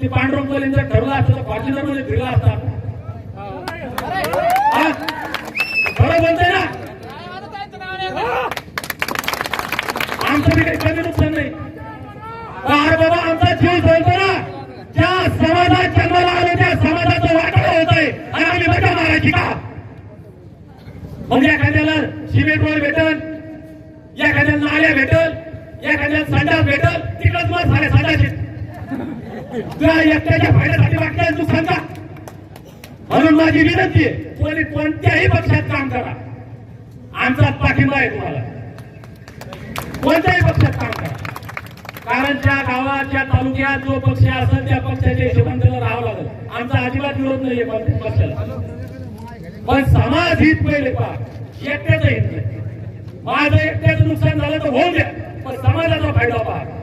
ते पांडुरंग यांचा ठरला असता तर फॉर्च्युनरमध्ये फिरला असता खरं बोलतोय ना? आमचं बी काही कमी नुकसान नाही. अरे बाबा आमचा जीव ना. ज्या समाजात जन्माला आलो त्या समाजाचं वाटलं होत आहे. आणि आम्ही बजा मारायची का? मग एखाद्याला सिमेंट भेटल एखाद्याला नाल्या भेटल एखाद्याला संडास भेटल तिकडच मग सारे संडास तुला एकट्याच्या फायद्यासाठी वाटतं तू सांगा. म्हणून माझी विनंती आहे कोणत्याही पक्षात काम करा. आमचा पाठिंबा आहे तुम्हाला. कोणत्याही पक्षात काम करा. कारण त्या गावात तालुक्यात जो पक्ष असेल त्या पक्षाच्या हिशोबाने त्याला राहावं लागेल. आमचा अजिबात विरोध नाहीये पक्षाला. पण समाज हित पहिले पहा. एकट्याचं हित नाही. माझं एकट्याचं नुकसान झालं तर होऊ द्या. पण समाजाचा फायदा पहा.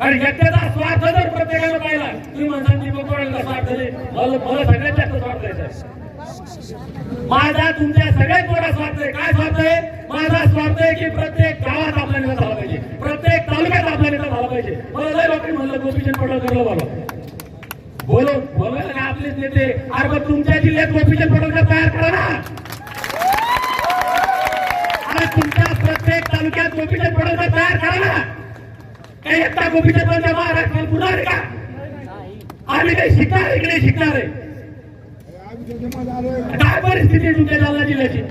कारण एकट्याचा स्वार्थ जर प्रत्येकाला पाहिला तुम्ही म्हणता दीपक पवारांचा स्वार्थ नाही. मला सगळ्यात जास्त स्वार्थ आहे माझा तुमच्या सगळ्यात मोठा स्वार्थ आहे. काय स्वार्थ आहे? माझा स्वार्थ आहे की प्रत्येक गावात आपला नेता झाला पाहिजे. प्रत्येक तालुक्यात आपला नेता झाला पाहिजे. मला लय लोकांनी म्हणलं गोपीचंद पडळकर बाबा. बोलो बोलायला का आपलेच नेते. अरे मग तुमच्या जिल्ह्यात गोपीचंद पडळकर तयार करा ना. अरे तुमच्या प्रत्येक तालुक्यात गोपीचंद पडळकर तयार करा ना. काही एकटा गोपीचंद पडळकर महाराष्ट्रात पुन्हा आहे का? आम्ही काही शिकणार इकडे शिकणार आहे? काय परिस्थिती तुमच्या जालना जिल्ह्याची?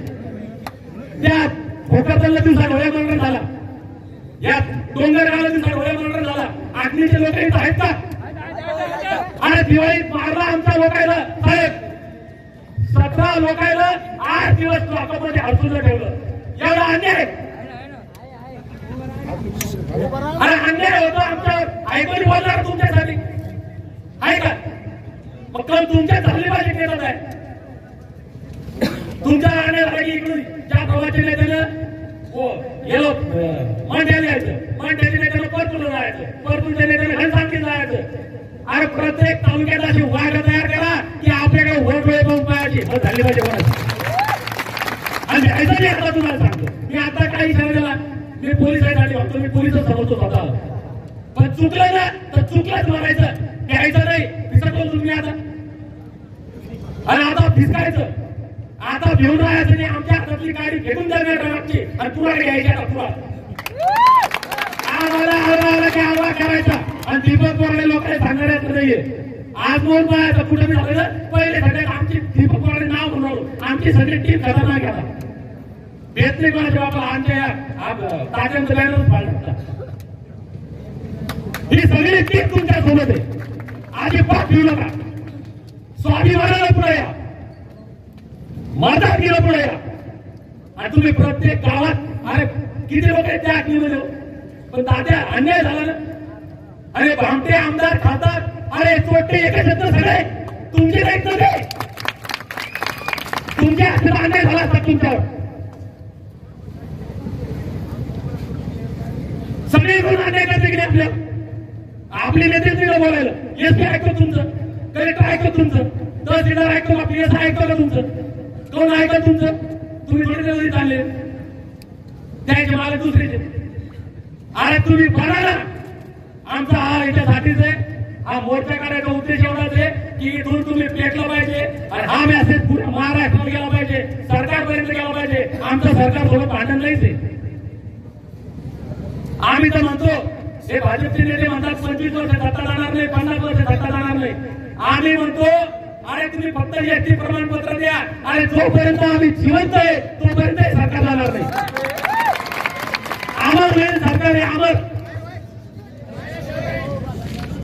त्यात भोकरदनला दिवसा डोळ्या मरण झाला. यात डोंगरगावला दिवसा डोळ्या मरण झाला. आखणीचे लोक इथं आहेत का? अरे दिवाळीत मारला आमच्या लोकायला साहेब. सतरा लोकायला आठ दिवस लॉकअपमध्ये अडचून ठेवलं. एवढा अन्याय. अरे अन्याय होतो आमच्या ऐकून बोलणार तुमच्यासाठी. आहे का? मग कल तुमच्या झाली पाहिजे केलं आहे तुमच्या राहण्यासाठी इकडून. ज्या गावाच्या नेत्यानं गेलो हो, मांड्याला यायचं. मांड्याच्या नेत्यानं परतून जायचं. परतूनच्या नेत्यानं जायचं. अरे प्रत्येक तालुक्यात अशी वाघ तयार करा की आपल्याकडे वरडोळे पाहून पाहायची झाली पाहिजे आणि ऐसा नाही आता तुम्हाला सांगतो मी आता काही सांगितलं मी पोलिसांसाठी वागतो मी पोलिसच पण चुकलं ना तर चुकलंच मारायचं. घ्यायचं नाही फिसकतो तुम्ही आता? आणि आता फिसकायचं आता घेऊन राहायचं नाही आमच्या हातातली गाडी फेकून जाणार मागची आणि पुन्हा घ्यायची आता पुन्हा आम्हाला आला आला की आवाज करायचा? आणि दीपक बोराडे लोकांना सांगण्याचं नाहीये. आज म्हणून पाहायचं? कुठे मी झालेलं पहिले सगळ्यात आमची दीपक बोराडे नाव म्हणून आमची सगळी टीम खतरनाक घ्या भेट नाही कोणाच्या बाबा? आमच्या ताज्यांचं बॅनरच पाळलं ही सगळी टीम तुमच्यासोबत आहे. अजिबात घेऊ नका. स्वाभिमानाला पुढे या. माझा गेलं पुढे या. आणि तुम्ही प्रत्येक गावात अरे किती लोक आहेत त्या आखणीमध्ये पण तात्या अन्याय झाला ना? अरे भामटे आमदार खातात अरे चोट्टे एकत्र सगळे. तुमचे नाहीत ना तुमच्या अन्याय झाला असतात तुमच्यावर. सगळे कोण करते की आपल्या. आपले नेते तिकडे बोलायला. एस पी ऐकतो तुमचं. कलेक्टर ऐकतो तुमचं. तहसीलदार ऐकतो आपली पी एस ऐकतो का तुमचं? कोण ऐकत तुमचं. तुम्ही थोडे दिवस चालले त्याचे मला दुसरीचे अरे तुम्ही बघा ना. आमचा हा याच्यासाठीच आहे. हा मोर्चा काढायचा उद्देश एवढाच आहे की इथून तुम्ही पेटलं पाहिजे. आणि हा मेसेज पुऱ्या महाराष्ट्रात गेला पाहिजे. सरकारपर्यंत गेला पाहिजे. आमचं सरकार थोडं भांडण नाहीच आहे. आम्ही तर म्हणतो हे भाजपचे नेते म्हणतात पंचवीस वर्ष सत्ता जाणार नाही पन्नास वर्ष सत्ता जाणार नाही. आम्ही म्हणतो अरे तुम्ही फक्त एसटी प्रमाणपत्र द्या. अरे जोपर्यंत आम्ही जिवंत आहे तोपर्यंत सरकार जाणार नाही. आमर नाही सरकार आहे आमर